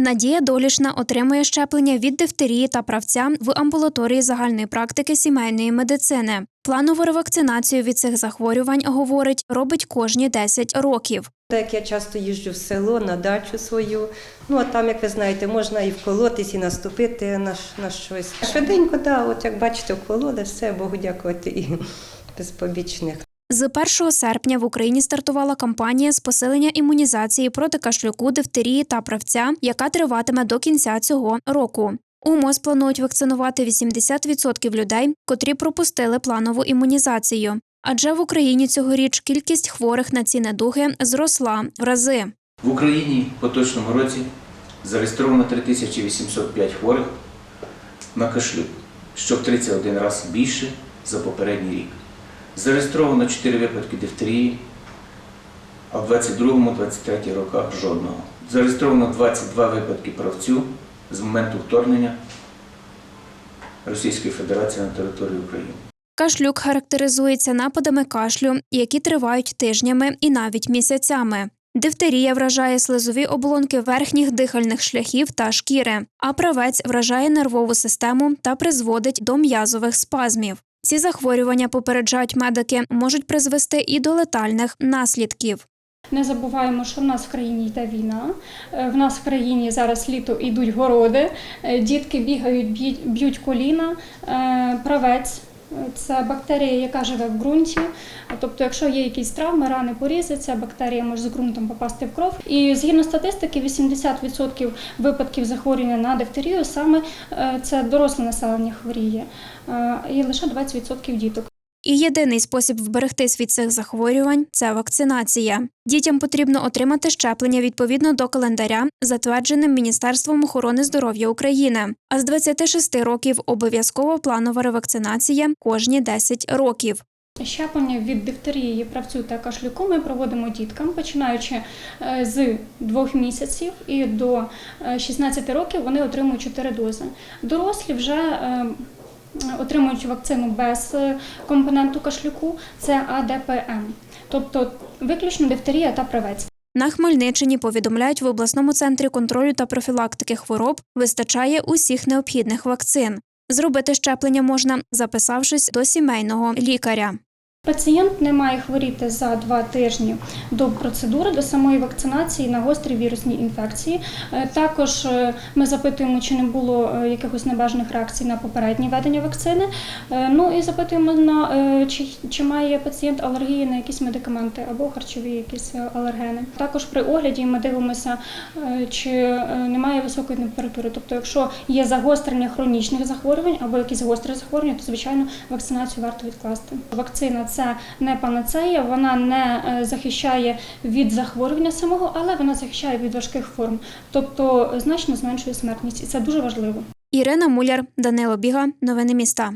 Надія Долішна отримує щеплення від дифтерії та правця в амбулаторії загальної практики сімейної медицини. Планову ревакцинацію від цих захворювань, говорить, робить кожні 10 років. Так я часто їжджу в село на дачу свою. Ну а там, як ви знаєте, можна і вколотись, і наступити на, на щось. Швиденько, да, от як бачите, вкололи, все, Богу дякувати і без побічних. З 1 серпня в Україні стартувала кампанія з посилення імунізації проти кашлюку, дифтерії та правця, яка триватиме до кінця цього року. У МОЗ планують вакцинувати 80% людей, котрі пропустили планову імунізацію. Адже в Україні цьогоріч кількість хворих на ці недуги зросла в рази. В Україні в поточному році зареєстровано 3805 хворих на кашлюк, що в 31 раз більше за попередній рік. Зареєстровано 4 випадки дифтерії, а в 22-23 роках жодного. Зареєстровано 22 випадки правцю з моменту вторгнення Російської Федерації на територію України. Кашлюк характеризується нападами кашлю, які тривають тижнями і навіть місяцями. Дифтерія вражає слизові оболонки верхніх дихальних шляхів та шкіри, а правець вражає нервову систему та призводить до м'язових спазмів. Ці захворювання попереджають медики, можуть призвести і до летальних наслідків. Не забуваємо, що в нас в країні йде війна. е, В нас в країні зараз літо йдуть городи, е, дітки бігають, б'ють- коліна, е, правець. Це бактерія, яка живе в ґрунті. Тобто, якщо є якісь травми, рани порізи, ця бактерія може з ґрунтом попасти в кров. І згідно статистики, 80% випадків захворювання на дифтерію саме е, це доросле населення хворіє, е, і лише 20% діток. І єдиний спосіб вберегтись від цих захворювань це вакцинація. Дітям потрібно отримати щеплення відповідно до календаря, затвердженим Міністерством охорони здоров'я України. А з 26 років обов'язково планова ревакцинація кожні 10 років. Щеплення від дифтерії, правцю та кашлюку ми проводимо діткам, починаючи е, з двох місяців і до е, 16 років вони отримують 4 дози. Дорослі вже е, отримують вакцину без е, компоненту кашлюку, це АДПМ, тобто виключно дифтерія та правець. На Хмельниччині повідомляють в обласному центрі контролю та профілактики хвороб вистачає усіх необхідних вакцин. Зробити щеплення можна, записавшись до сімейного лікаря. Пацієнт не має хворіти за два тижні до процедури, до самої вакцинації на гострі вірусні інфекції. Е, Також е, ми запитуємо, чи не було е, якихось небажаних реакцій на попереднє введення вакцини. Ну і запитуємо на чи, чи має пацієнт алергії на якісь медикаменти або харчові якісь алергени. Також при огляді ми дивимося, чи немає високої температури. Тобто, якщо є загострення хронічних захворювань або якісь гострі захворювання, то звичайно вакцинацію варто відкласти. Вакцина це не панацея, вона не е, захищає від захворювання самого, але вона захищає від важких форм, тобто значно зменшує смертність, і це дуже важливо. Ірина Муляр, Данило Біга, новини міста.